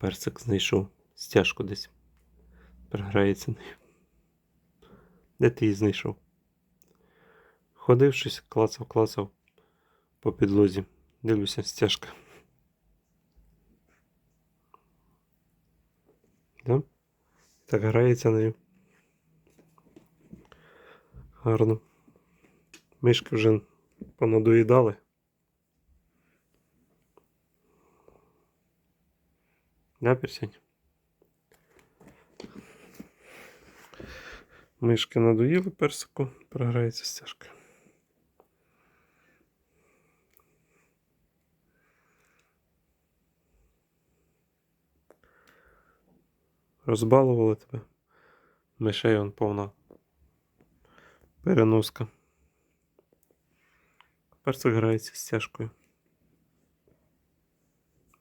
Персик знайшов стяжку десь. Програється нею. Де ти її знайшов? Ходив щось, клацав, клацав по підлозі. Дивлюся, стяжка. Да? Так грається нею. Гарно. Мишки вже понадоїдали. Да, Персень? Мишки надоїли персику, програється стяжка. Розбалували тебе. Мишей он повна переноска. Персик грається з стяжкою.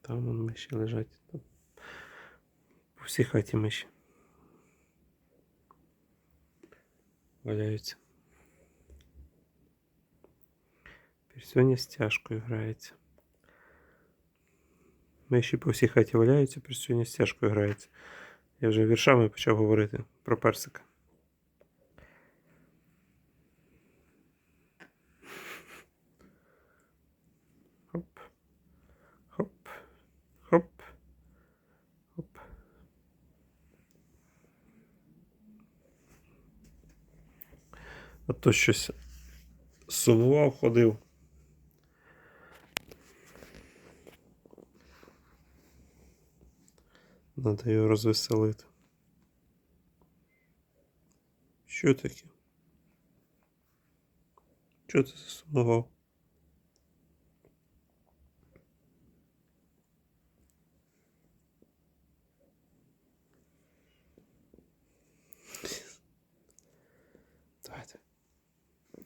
Там вон миші лежать. Всій хаті миші. Валяються. Персоня з тяжкою грається. Миші по всій хаті валяються, персоня з тяжкою грається. Я вже віршами почав говорити про персика. А то щось сумував, ходив. Надо його розвеселити. Що таке? Чого ти засумував? Давайте. Ну,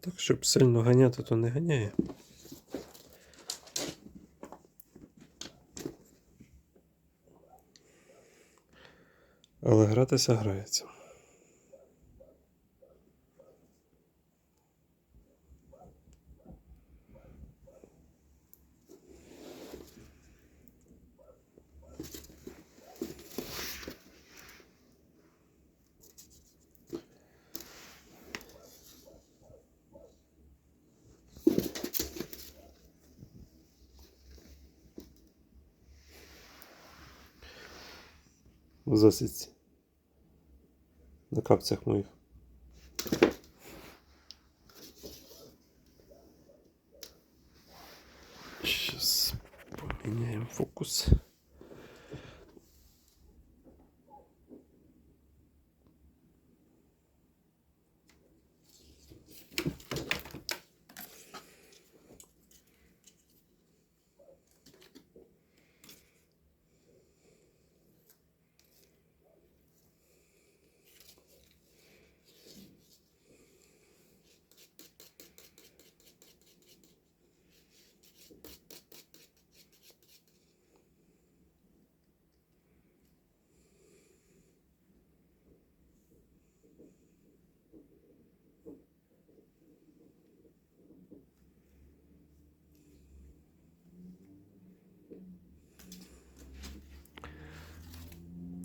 Так, щоб сильно ганяти, то не ганяє. Але гратися грається. В засідці. На капцях моїх. Сейчас поменяем фокус.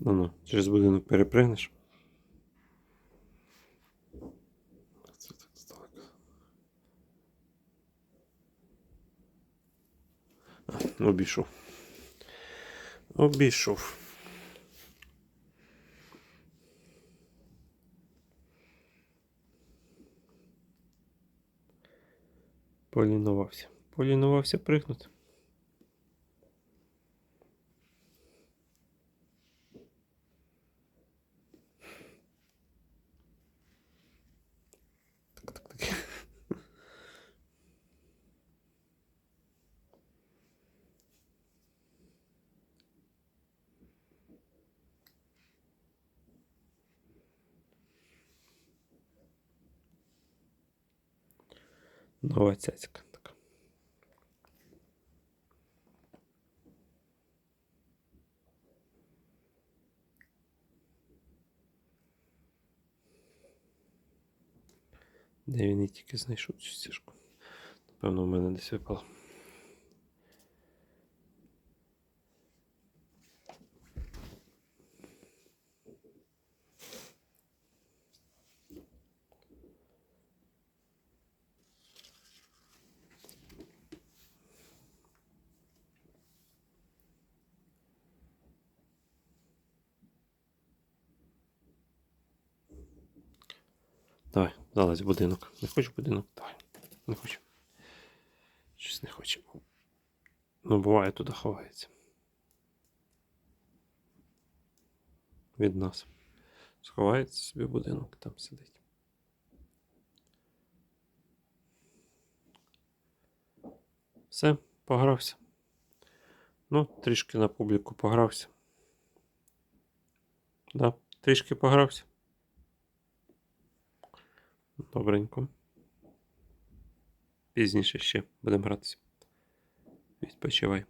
Ну ну, через будинок перепригнеш. Це так здалека. Обійшов. Обійшов. Полінувався. Полінувався пригнути. Нова цяцька. Де він і тільки знайшов цю стіжку? Напевно, в мене десь випало. Давай, залазь в будинок. Не хочеш в будинок? Давай. Не хочу. Щось не хоче. Ну, буває, туди ховається. Від нас. Сховається собі будинок, там сидить. Все, погрався. Ну, трішки на публіку погрався. Да, трішки погрався. Добренько. Пізніше ще будемо гратися. Відпочивай.